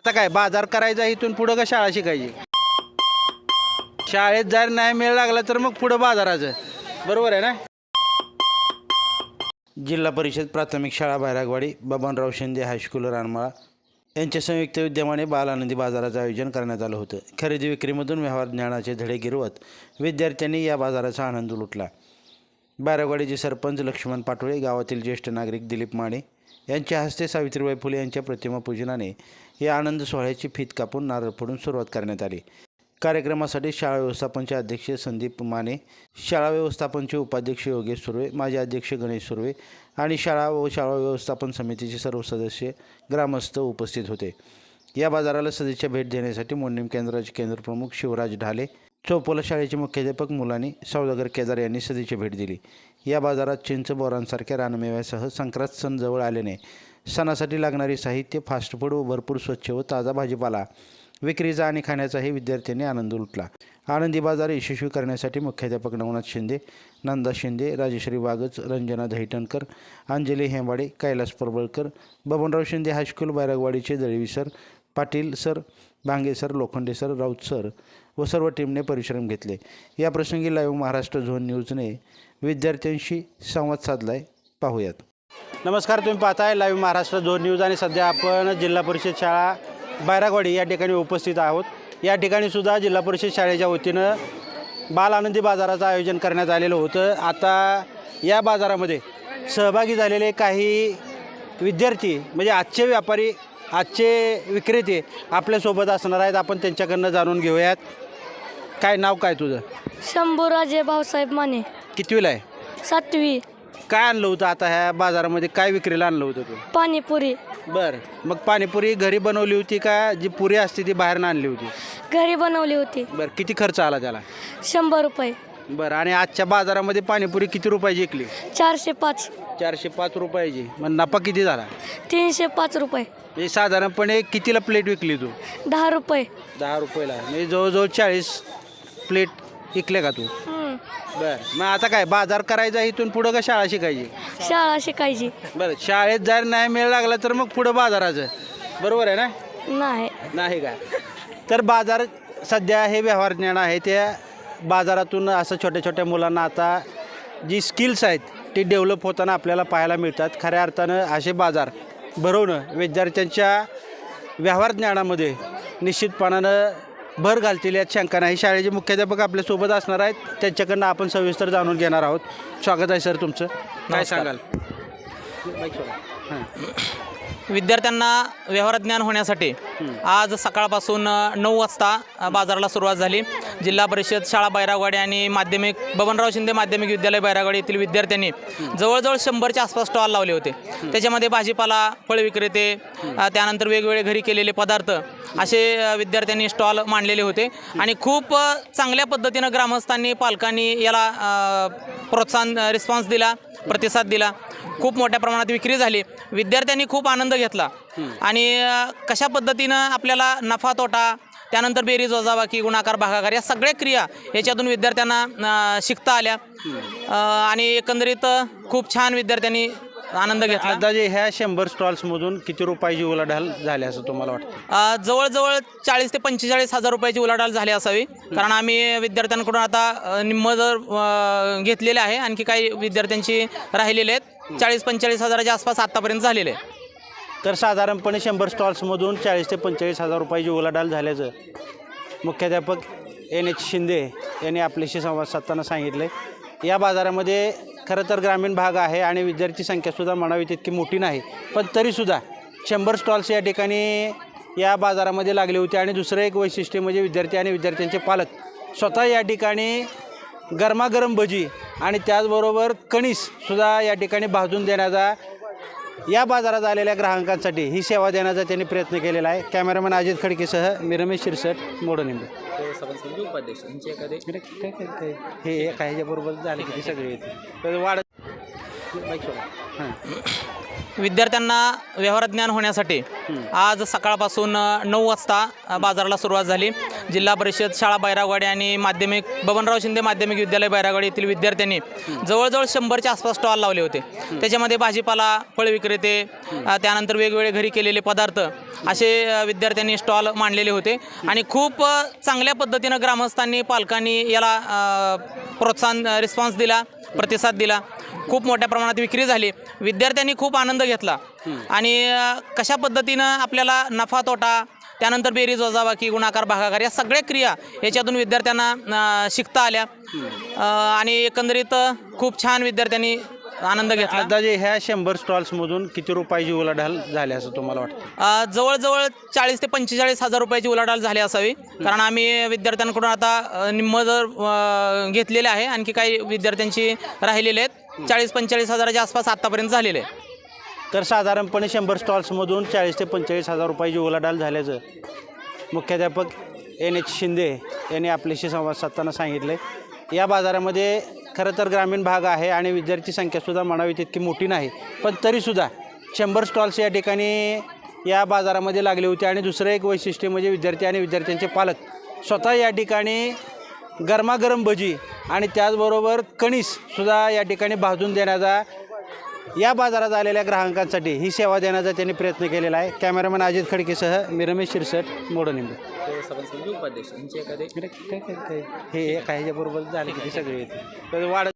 आता काय बाजार करायचा इथून पुढं का शाळा शिकायची? शाळेत जर नाही मेळ लागला तर मग पुढं बाजाराचं. बरोबर आहे ना? जिल्हा परिषद प्राथमिक शाळा बैरागवाडी बबनराव शिंदे हायस्कूल रानमाळा. यांच्या संयुक्त विद्यमाने बालानंदी बाजाराचं आयोजन करण्यात आलं होतं. खरेदी विक्रीमधून व्यवहार ज्ञानाचे धडे गिरवत विद्यार्थ्यांनी या बाजाराचा आनंद लुटला. बैरागवाडीचे सरपंच लक्ष्मण पाटोळे गावातील ज्येष्ठ नागरिक दिलीप माने यांच्या हस्ते सावित्रीबाई फुले यांच्या प्रतिमा पूजनाने या आनंद सोहळ्याची फीत कापून नारळ फोडून सुरुवात करण्यात आली. कार्यक्रमासाठी शाळा व्यवस्थापनचे अध्यक्ष संदीप माने शाळा व्यवस्थापनचे उपाध्यक्ष योगेश सुर्वे माजी अध्यक्ष गणेश सुर्वे आणि शाळा व शाळा व्यवस्थापन समितीचे सर्व सदस्य ग्रामस्थ उपस्थित होते. या बाजाराला सदिच्छा भेट देण्यासाठी मोडणीम केंद्राचे केंद्रप्रमुख शिवराज ढाले चौपोला शाळेचे मुख्याध्यापक मुलानी सौदागर केदार यांनी सदिच्छा भेट दिली. या बाजारात चिंच बोरांसारख्या रानमेव्यासह संक्रांत सण जवळ आल्याने सणासाठी लागणारी साहित्य फास्ट फूड व भरपूर स्वच्छ व ताजा भाजीपाला विक्रीचा आणि खाण्याचाही विद्यार्थ्यांनी आनंद लुटला. आनंदी बाजार यशस्वी करण्यासाठी मुख्याध्यापक Navnath Shinde Nanda Shinde Rajeshri वागच Ranjana Dahitankar Anjali Hembade Kailas परबळकर Babanrao Shinde high school बैरागवाडीचे Dalvi sir Patil sir Bhange sir Lokhande sir Raut sir व सर्व टीमने परिश्रम घेतले. या प्रसंगी लाईव्ह महाराष्ट्र झोन न्यूजने विद्यार्थ्यांशी संवाद साधलाय. पाहूयात. नमस्कार तुम्ही पाहताय लाईव्ह महाराष्ट्र झोन न्यूज आणि सध्या आपण जिल्हा परिषद शाळा बैरागवाडी या ठिकाणी उपस्थित आहोत. या ठिकाणी सुद्धा जिल्हा परिषद शाळेच्या वतीनं बाल आनंदी बाजाराचं आयोजन करण्यात आलेलं होतं. आता या बाजारामध्ये सहभागी झालेले काही विद्यार्थी म्हणजे आजचे व्यापारी आजचे विक्रेते आपल्यासोबत असणार आहेत. आपण त्यांच्याकडनं जाणून घेऊयात. काय नाव काय तुझं? शंभूराजे भाऊसाहेब माने. कितवीला आहे? सातवी. काय आणलं होतं आता ह्या बाजारामध्ये? काय विक्रीला आणलं होतं तू? पाणीपुरी. बरं. मग पाणीपुरी घरी बनवली होती का? जी पुरी असते ती बाहेरनं आणली होती? घरी बनवली होती. बरं. किती खर्च आला त्याला? शंभर रुपये. बरं. आणि आजच्या बाजारामध्ये पाणीपुरी किती रुपयाची विकली? चारशे पाच. चारशे पाच रुपयाची. मग नफा किती झाला? तीनशे पाच रुपये. म्हणजे साधारणपणे कितीला प्लेट विकली तू? दहा रुपये. दहा रुपयाला. म्हणजे जवळजवळ चाळीस प्लेट विकले का तू? हम्म. बरं. मग आता काय बाजार करायचा इथून पुढं का शाळा शिकायची? शाळा शिकायची. बरं शाळेत जर नाही मेळ लागला तर मग पुढं बाजाराचं. बरोबर आहे ना? नाही. नाही का? तर बाजार सध्या हे व्यवहार ज्ञान आहे त्या बाजारातून असं छोट्या छोट्या मुलांना आता जी स्किल्स आहेत ती डेव्हलप होताना आपल्याला पाहायला मिळतात. खऱ्या अर्थानं असे बाजार भरवणं विद्यार्थ्यांच्या व्यवहार ज्ञानामध्ये निश्चितपणानं भर घालतील यात शंका नाही. शाळेचे मुख्याध्यापक आपल्यासोबत असणार आहेत. त्यांच्याकडनं आपण सविस्तर जाणून घेणार आहोत. स्वागत आहे सर तुमचं. काय सांगाल? विद्यार्थ्यांना व्यवहार ज्ञान होण्यासाठी आज सकाळपासून नऊ वाजता बाजाराला सुरुवात झाली. जिल्हा परिषद शाळा बैरागवाडी आणि माध्यमिक बबनराव शिंदे माध्यमिक विद्यालय बैरागवाडी येथील विद्यार्थ्यांनी जवळजवळ शंभरच्या आसपास स्टॉल लावले होते. त्याच्यामध्ये भाजीपाला फळ विक्रेते त्यानंतर वेगवेगळे घरी केलेले पदार्थ असे विद्यार्थ्यांनी स्टॉल मांडलेले होते. आणि खूप चांगल्या पद्धतीनं ग्रामस्थांनी पालकांनी याला प्रोत्साहन रिस्पॉन्स दिला प्रतिसाद दिला. खूप मोठ्या प्रमाणात विक्री झाली. विद्यार्थ्यांनी खूप आनंद घेतला. आणि कशा पद्धतीनं आपल्याला नफा तोटा त्यानंतर बेरीज वजाबाकी गुणाकार भागाकार या सगळ्या क्रिया याच्यातून विद्यार्थ्यांना शिकता आल्या. आणि एकंदरीत खूप छान विद्यार्थ्यांनी आनंद घेतला. अंदाजे ह्या शंभर स्टॉल्समधून किती रुपयाची उलाढाल झाली असं तुम्हाला वाटतं? जवळजवळ चाळीस ते पंचेचाळीस हजार रुपयाची उलाढाल झाली असावी. कारण आम्ही विद्यार्थ्यांकडून आता निम्म अ, घेतलेले आहे. आणखी काही विद्यार्थ्यांची राहिलेले आहेत. चाळीस पंचेचाळीस हजाराच्या आसपास आत्तापर्यंत झालेले आहे तर साधारणपणे शंभर स्टॉल्समधून चाळीस ते पंचेचाळीस हजार रुपयाची उलाढाल झाल्याचं मुख्याध्यापक एन एच शिंदे यांनी आपल्याशी संवाद साधताना सांगितले या बाजारामध्ये खरं तर ग्रामीण भाग आहे आणि विद्यार्थी संख्यासुद्धा म्हणावी तितकी मोठी नाही. पण तरीसुद्धा शंभर स्टॉल्स या ठिकाणी या बाजारामध्ये लागले होते आणि दुसरं एक वैशिष्ट्य म्हणजे विद्यार्थी आणि विद्यार्थ्यांचे पालक स्वतः या ठिकाणी गरमागरम भजी आणि त्याचबरोबर कणीससुद्धा या ठिकाणी भाजून देण्याचा या बाजारात आलेल्या ग्राहकांसाठी ही सेवा देण्याचा त्यांनी प्रयत्न केलेला आहे. कॅमेरामॅन अजित खडकेसह मी रमेश शिरसट मोडनिंबे हे एका ह्याच्याबरोबर झाले की सगळे येते. वाढत हां. विद्यार्थ्यांना व्यवहारज्ञान होण्यासाठी आज सकाळपासून नऊ वाजता बाजाराला सुरुवात झाली. जिल्हा परिषद शाळा बैरागवाडी आणि माध्यमिक बबनराव शिंदे माध्यमिक विद्यालय बैरागवाडी येथील विद्यार्थ्यांनी जवळजवळ शंभरच्या आसपास स्टॉल लावले होते. त्याच्यामध्ये भाजीपाला फळ विक्रेते त्यानंतर वेगवेगळे घरी केलेले पदार्थ असे विद्यार्थ्यांनी स्टॉल मांडलेले होते. आणि खूप चांगल्या पद्धतीनं ग्रामस्थांनी पालकांनी याला प्रोत्साहन रिस्पॉन्स दिला. प्रतिसाद दिला. खूप मोठ्या प्रमाणात विक्री झाली. विद्यार्थ्यांनी खूप आनंद घेतला. आणि कशा पद्धतीनं आपल्याला नफा तोटा त्यानंतर बेरीज वजाबाकी गुणाकार भागाकार या सगळ्या क्रिया याच्यातून विद्यार्थ्यांना शिकता आल्या. आणि एकंदरीत खूप छान विद्यार्थ्यांनी आनंद घेतला? अंदाजे ह्या शंभर स्टॉल्समधून किती रुपयाची उलाढाल झाली असं तुम्हाला वाटतं? अ, जवळजवळ चाळीस ते पंचेचाळीस हजार रुपयाची उलाढाल झाली असावी. कारण आम्ही विद्यार्थ्यांकडून आता अ, निम्म जर अ, घेतलेले आहे आणखी काही विद्यार्थ्यांची राहिलेले आहेत चाळीस पंचेचाळीस हजाराच्या आसपास आत्तापर्यंत झालेले आहे तर साधारणपणे शंभर स्टॉल्समधून चाळीस ते पंचेचाळीस हजार रुपयाची उलाढाल झाल्याचं मुख्याध्यापक एन एच शिंदे यांनी आपल्याशी संवाद साधताना सांगितले या बाजारामध्ये खरं तर ग्रामीण भाग आहे आणि विद्यार्थी संख्यासुद्धा म्हणावी तितकी मोठी नाही. पण तरीसुद्धा शंभर स्टॉल्स या ठिकाणी या बाजारामध्ये लागले होते आणि दुसरं एक वैशिष्ट्य म्हणजे विद्यार्थी आणि विद्यार्थ्यांचे पालक स्वतः या ठिकाणी गरमागरम भजी आणि त्याचबरोबर कणीससुद्धा या ठिकाणी भाजून देण्याचा या बाजारात आलेल्या ग्राहकांसाठी ही सेवा देण्याचा त्यांनी प्रयत्न केलेला आहे. कॅमेरामॅन अजित खडकेसह मी रमेश शिरसट मोडनिंबे हे एका ह्याच्याबरोबर झाले की ते सगळे येते तर वाढ